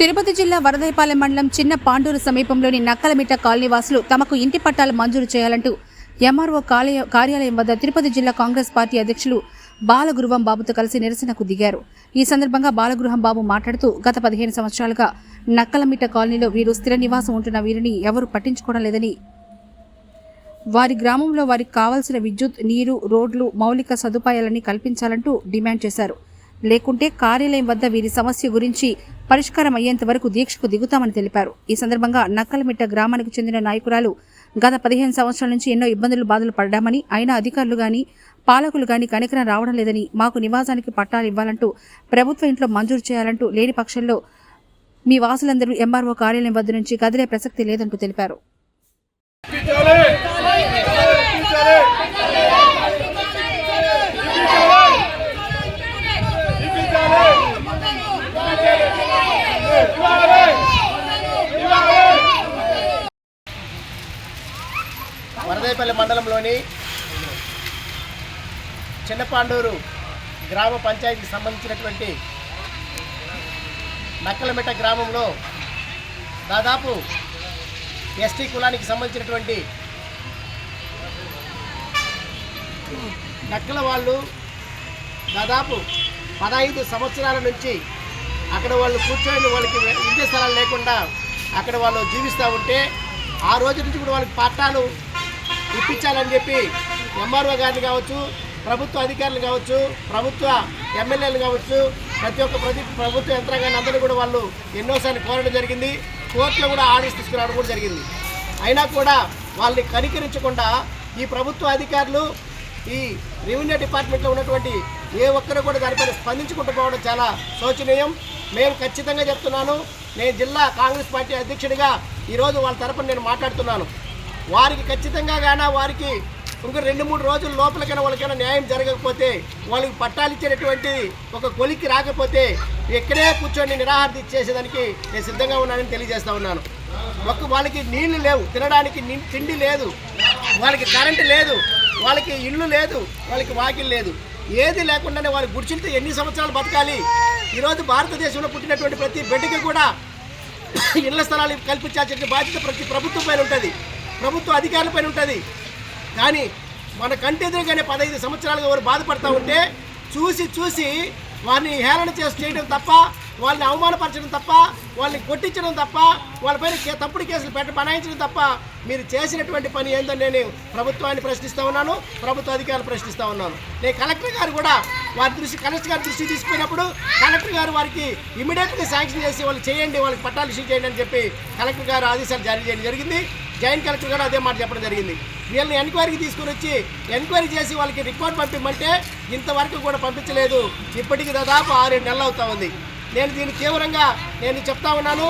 తిరుపతి జిల్లా వరదైపాలెం మండలం చిన్న పాండూరు సమీపంలోని నక్కలమిట్ట కాలనీవాసులు తమకు ఇంటి పట్టాలు మంజూరు చేయాలంటూ ఎంఆర్ఓ కాలయ- కార్యాలయం వద్ద తిరుపతి జిల్లా కాంగ్రెస్ పార్టీ అధ్యక్షులు బాలగృహం బాబుతో కలిసి నిరసనకు దిగారు. ఈ సందర్భంగా బాలగృహం బాబు మాట్లాడుతూ గత పదిహేను సంవత్సరాలుగా నక్కలమిట్ట కాలనీలో వీరు స్థిర నివాసం ఉంటున్న వీరిని ఎవరు పట్టించుకోవడం లేదని వారి గ్రామంలో వారికి కావాల్సిన విద్యుత్ నీరు రోడ్లు మౌలిక సదుపాయాలని కల్పించాలంటూ డిమాండ్ చేశారు. లేకుంటే కార్యాలయం వద్ద వీరి సమస్య గురించి పరిష్కారం అయ్యేంత వరకు దీక్షకు దిగుతామని తెలిపారు. ఈ సందర్భంగా నక్కలమిట్ట గ్రామానికి చెందిన నాయకురాలు గత పదిహేను సంవత్సరాల నుంచి ఎన్నో ఇబ్బందులు బాధలు పడ్డామని అయినా అధికారులు గాని పాలకులు గాని కనికరం రావడం లేదని మాకు నివాసానికి పట్టాలు ఇవ్వాలంటూ ప్రభుత్వ ఇంట్లో మంజూరు చేయాలంటూ లేని పక్షంలో మీ వాసులందరూ ఎంఆర్ఓ కార్యాలయం వద్ద నుంచి కదిలే ప్రసక్తి లేదంటూ తెలిపారు. వరదైపల్లి మండలంలోని చిన్నపాండూరు గ్రామ పంచాయతీకి సంబంధించినటువంటి నక్కలమెట్ట గ్రామంలో దాదాపు ఎస్టీ కులానికి సంబంధించినటువంటి నక్కల వాళ్ళు దాదాపు పదహైదు సంవత్సరాల నుంచి అక్కడ వాళ్ళు కూర్చొని వాళ్ళకి ఇంటి స్థలాలు లేకుండా అక్కడ వాళ్ళు జీవిస్తూ ఉంటే ఆ రోజు నుంచి కూడా వాళ్ళకి పట్టాలు ఇప్పించాలని చెప్పి ఎంఆర్ఓ గారిని కావచ్చు ప్రభుత్వ అధికారులు కావచ్చు ప్రభుత్వ ఎమ్మెల్యేలు కావచ్చు ప్రతి ఒక్క ప్రతి ప్రభుత్వ యంత్రాంగాన్ని అందరూ కూడా వాళ్ళు ఎన్నోసార్లు కోరడం జరిగింది. కోర్టులో కూడా ఆర్డర్స్ తీసుకురావడం కూడా జరిగింది. అయినా కూడా వాళ్ళని కనికరించకుండా ఈ ప్రభుత్వ అధికారులు ఈ రెవెన్యూ డిపార్ట్మెంట్లో ఉన్నటువంటి ఏ ఒక్కరు కూడా దానిపైన స్పందించుకుంటూ పోవడం చాలా శోచనీయం. మేము ఖచ్చితంగా చెప్తున్నాను నేను జిల్లా కాంగ్రెస్ పార్టీ అధ్యక్షుడిగా ఈరోజు వాళ్ళ తరపున నేను మాట్లాడుతున్నాను. వారికి ఖచ్చితంగా గానా వారికి ఇంకో రెండు మూడు రోజుల లోపలికైనా వాళ్ళకైనా న్యాయం జరగకపోతే వాళ్ళకి పట్టాలు ఇచ్చేటటువంటి ఒక కొలికి రాకపోతే ఇక్కడే కూర్చొని నిరాహార ఇచ్చేసేదానికి చేసేదానికి నేను సిద్ధంగా ఉన్నానని తెలియజేస్తా ఉన్నాను. ఒక వాళ్ళకి నీళ్ళు లేవు తినడానికి తిండి లేదు వాళ్ళకి కరెంటు లేదు వాళ్ళకి ఇల్లు లేదు వాళ్ళకి వాకిల్ లేదు. ఏది లేకుండానే వాళ్ళు గుడిచిలతో ఎన్ని సంవత్సరాలు బతకాలి? ఈరోజు భారతదేశంలో పుట్టినటువంటి ప్రతి బిడ్డకి కూడా ఇళ్ళ స్థలాలు కల్పించాల్సిన బాధ్యత ప్రతి ప్రభుత్వం పైన ఉంటుంది. ప్రభుత్వ అధికారుల పైన ఉంటుంది. కానీ మన కంటెదురుగానే పదహైదు సంవత్సరాలుగా వారు బాధపడతా ఉంటే చూసి చూసి వారిని హేళన చేసి చేయడం తప్ప వాళ్ళని అవమానపరచడం తప్ప వాళ్ళని కొట్టించడం తప్ప వాళ్ళపైన కే- తప్పుడు కేసులు పెట్ట బనాయించడం తప్ప మీరు చేసినటువంటి పని ఏందో నేను ప్రభుత్వాన్ని ప్రశ్నిస్తూ ఉన్నాను ప్రభుత్వ అధికారులు ప్రశ్నిస్తూ ఉన్నాను. నేను కలెక్టర్ గారు కూడా వారి దృష్టి కలెక్టర్ గారి దృష్టి తీసుకున్నప్పుడు కలెక్టర్ గారు వారికి ఇమీడియట్గా శాంక్షన్ చేసి వాళ్ళు చేయండి వాళ్ళకి పట్టాలు ఇష్యూ చేయండి అని చెప్పి కలెక్టర్ గారు ఆదేశాలు జారీ చేయడం జరిగింది. జాయింట్ కలెక్టర్ గారు అదే మాట చెప్పడం జరిగింది. వీళ్ళని ఎంక్వైరీకి తీసుకుని వచ్చి ఎంక్వైరీ చేసి వాళ్ళకి రికార్డ్ పంపిమంటే ఇంతవరకు కూడా పంపించలేదు. ఇప్పటికి దాదాపు ఆరేడు నెలలు అవుతా ఉంది. నేను దీన్ని తీవ్రంగా నేను చెప్తా ఉన్నాను.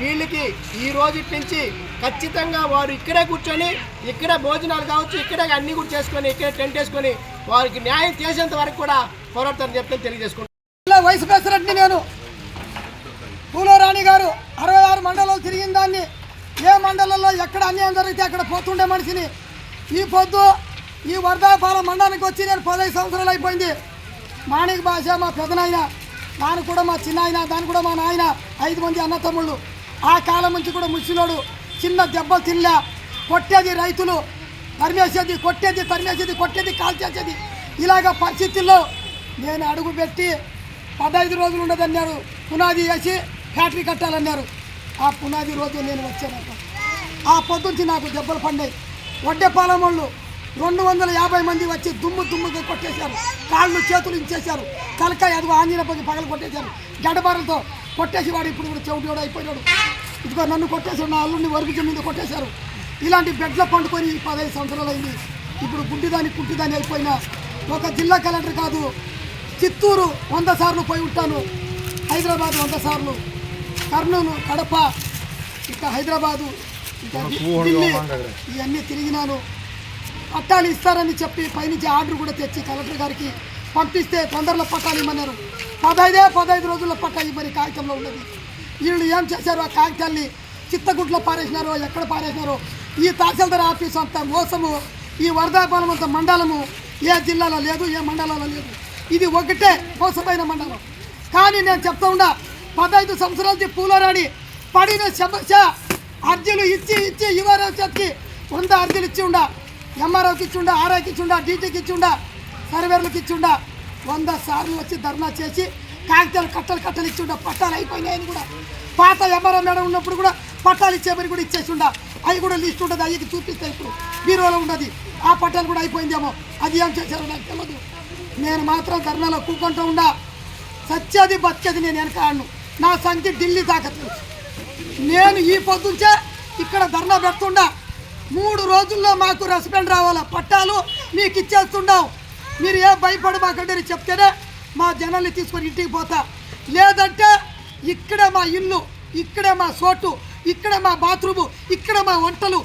వీళ్ళకి ఈ రోజు నుంచి ఖచ్చితంగా వారు ఇక్కడే కూర్చొని ఇక్కడే భోజనాలు కావచ్చు ఇక్కడే అన్ని కూడా చేసుకొని ఇక్కడే టెంట్ వేసుకొని వారికి న్యాయం చేసేంత వరకు కూడా పోరాడతారని చెప్తే తెలియజేసుకుంటాను ఇలా వయసు పెసరట్ని నేను పూలరాణి గారు అరవై ఆరు మండలాలు తిరిగిన దాన్ని ఏ మండలంలో ఎక్కడ అన్యాయం జరిగితే అక్కడ పోతుండే మనిషిని? ఈ పొద్దు ఈ వరదాపాలెం మండలానికి వచ్చి నేను పదహైదు సంవత్సరాలు అయిపోయింది. మాణిక భాష మా పెదనాయన దాని కూడా మా చిన్న ఆయన దాని కూడా మా నాయన ఐదు మంది అన్న తమ్ముళ్ళు ఆ కాలం నుంచి కూడా ముసిలోడు చిన్న దెబ్బలు తినలే. కొట్టేది రైతులు తరిమేసేది కొట్టేది తరిమేసేది కొట్టేది కాల్చేసేది. ఇలాగ పరిస్థితుల్లో నేను అడుగు పెట్టి పదహైదు రోజులు ఉండదన్నారు. పునాది వేసి ఫ్యాక్టరీ కట్టాలన్నారు. ఆ పునాది రోజు నేను వచ్చానట. ఆ పొద్దుంచి నాకు దెబ్బలు పడ్డాయి. వడ్డెపాలెం వాళ్ళు రెండు వందల యాభై మంది వచ్చి దుమ్ము దుమ్ముగా కొట్టేశారు. కాళ్ళు చేతులు ఇచ్చేశారు తలకాయ అదిగో ఆంజనేయ పగి పగలు కొట్టేశారు. గడ్డబారలతో కొట్టేసి వాడు ఇప్పుడు కూడా చెవిటి కూడా అయిపోయాడు. ఇదిగో నన్ను కొట్టేశారు నా అల్లుడిని వరకు మీద కొట్టేశారు. ఇలాంటి బెడ్లో పండుకొని పదహైదు సంవత్సరాలు అయింది. ఇప్పుడు గుడ్డిదాని కుట్టిదాని అయిపోయిన. ఒక జిల్లా కలెక్టర్ కాదు చిత్తూరు వంద సార్లు పోయి ఉంటాను. హైదరాబాద్ వంద సార్లు. కర్నూలు కడప ఇంకా హైదరాబాదు ఇంకా ఢిల్లీ ఇవన్నీ తిరిగినాను. పట్టాలు ఇస్తారని చెప్పి పైనుంచి ఆర్డర్ కూడా తెచ్చి కలెక్టర్ గారికి పంపిస్తే తొందరలో పట్టాలు ఇమ్మన్నారు. పదహైదే పదహైదు రోజుల్లో పట్టా ఇవ్వని కాగితంలో ఉన్నది. వీళ్ళు ఏం చేశారు? ఆ కాగితాల్ని చిత్తగుట్లో పారేసినారో ఎక్కడ పారేసినారో? ఈ తహసీల్దార్ ఆఫీస్ అంత మోసము. ఈ వరదాపాలెం అంత మండలము. ఏ జిల్లాలో లేదు ఏ మండలంలో లేదు. ఇది ఒకటే మోసమైన మండలం. కానీ నేను చెప్తా ఉండా పదహైదు సంవత్సరాల నుంచి పూలరాణి పడిన సమస్య అర్జీలు ఇచ్చి ఇచ్చి యువరావు చేతికి వంద అర్జీలు ఇచ్చి ఉండ ఎంఆర్ఓకి ఇచ్చి ఉండ ఆర్ఐకి ఇచ్చి ఉండ డీటీకి ఇచ్చి ఉండ సర్వేర్లకు ఇచ్చి ఉండ వంద సార్లు వచ్చి ధర్నా చేసి కాగితాలు కట్టలు కట్టలు ఇచ్చి ఉండ పట్టాలు అయిపోయినాయని కూడా. పాత ఎంఆర్ఓ మేడం ఉన్నప్పుడు కూడా పట్టాలు ఇచ్చేమని కూడా ఇచ్చేసి ఉండ. అవి కూడా లిస్ట్ ఉండదు అయ్యకి చూపిస్తే ఇప్పుడు. బీరోలో ఉండదు. ఆ పట్టాలు కూడా అయిపోయిందేమో. అది ఏం చేశారో నాకు తెలియదు నేను మాత్రం ధర్నాలో కూకుంటూ ఉండా. సత్యది బతికేది నేను వెనకాడను. నా సంఖ్య ఢిల్లీ దాకా తెలుసు నేను ఈ పొద్దుంచే ఇక్కడ ధర్నా పెడుతుండా. మూడు రోజుల్లో మాకు రెస్పెండ్ రావాలా? పట్టాలు మీకు ఇచ్చేస్తుండవు. మీరు ఏ భయపడమాకండి అని చెప్తేనే మా జనాల్ని తీసుకొని ఇంటికి పోతా. లేదంటే ఇక్కడే మా ఇల్లు ఇక్కడే మా సోటు ఇక్కడే మా బాత్రూము ఇక్కడ మా వంటలు